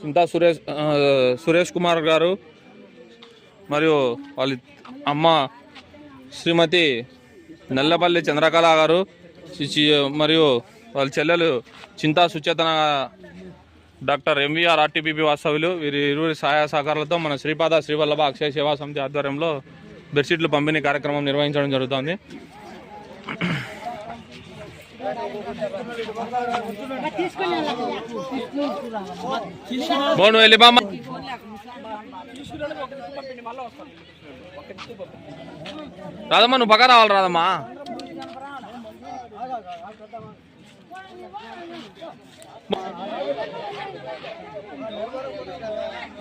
చింతా సురేష్ సురేష్ కుమార్ గారు మరియు వాళ్ళ అమ్మ శ్రీమతి నల్లపల్లి చంద్రకళ గారు మరియు వాళ్ళ చెల్లెలు Chinta Suchetana doctor MVR RTPP వాస్తవ్యులు. వీరి ఇరువురి సహాయ సహకారాలతో మన శ్రీపాద శ్రీవల్లభ అక్షయ సేవా సమితి ఆధ్వర్యంలో బెడ్షీట్లు పంపిణీ కార్యక్రమం నిర్వహించడం జరుగుతోంది. బాగుండు వెళ్ళి బామ్మ. రాదమ్మా నువ్వు పక్క రావాలి రాదమ్మా.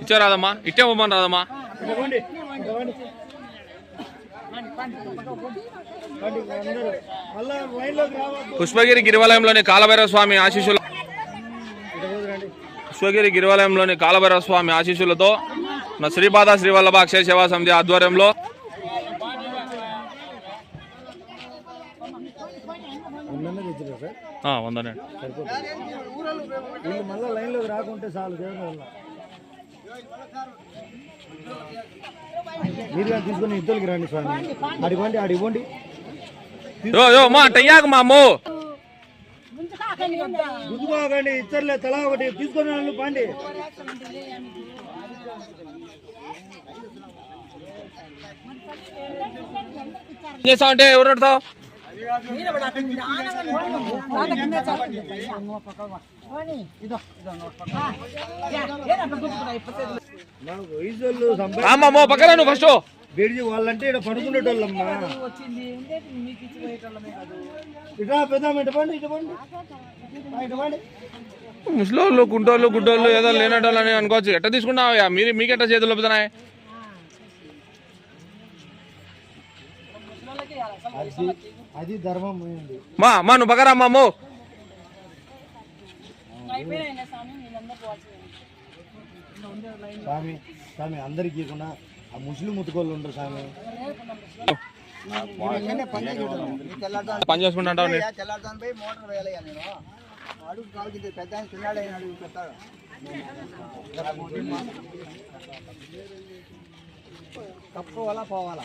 ఇచ్చే రాదమ్మా ఇట్టే పోమ్మని రాదమ్మా. పుష్పగిరి గిరివలయంలోని కాలభైరవ స్వామి ఆశీస్సులు పుష్పగిరి గిరివలయంలోని కాలభైరవ స్వామి ఆశీస్సులతో నా శ్రీపాద శ్రీవల్లభ అక్షయ సేవా సమితి ఆధ్వర్యంలో ఉన్నది వందనే. మళ్ళీ లైన్లోకి రాకుంటే చాలు దేవుని వల్ల. మీరు కానీ తీసుకొని ఇద్దరికి రండి స్వామి. అడిగండి అడిగండి యో యో మా టయ్యాక మా అమ్మో. గుద్దుకోకండి ఇద్దరులే తలా ఒకటి తీసుకొని వాళ్ళు పండి. అంటే ఎవరు పెడతావు వయసు సంపాదించి అమ్మమ్మో పక్కన నువ్వు ఫస్ట్ బెడిచి వాళ్ళంటే ఇక్కడ పడుకునేటోళ్ళమ్మా. ఇట్లా పెద్దాం ముసలోళ్ళు గుంటోళ్ళు గుడ్డోళ్ళు ఏదో లేనటోళ్ళు అని అనుకోవచ్చు. ఎట్ట తీసుకున్నావు మీరు మీకెట్ట చేతులు ఒప్పుతున్నాయి అది అది ధర్మం మా మా నువ్వు పక్కరా అమ్మ అమ్మో స్వామి స్వామి అందరికి ఇవ్వకుండా ఆ ముస్లిం ముతుకోళ్ళు ఉండరు స్వామి పని చేసుకుంటా. తెల్లారుతాను పోయి మోటార్ వేయాలయ్యా నేను అడుగు కాల్చింది పెద్ద ఆయన చిన్నాడు అయిన అడుగు పెడతాడు కప్పుకోవాలా పోవాలా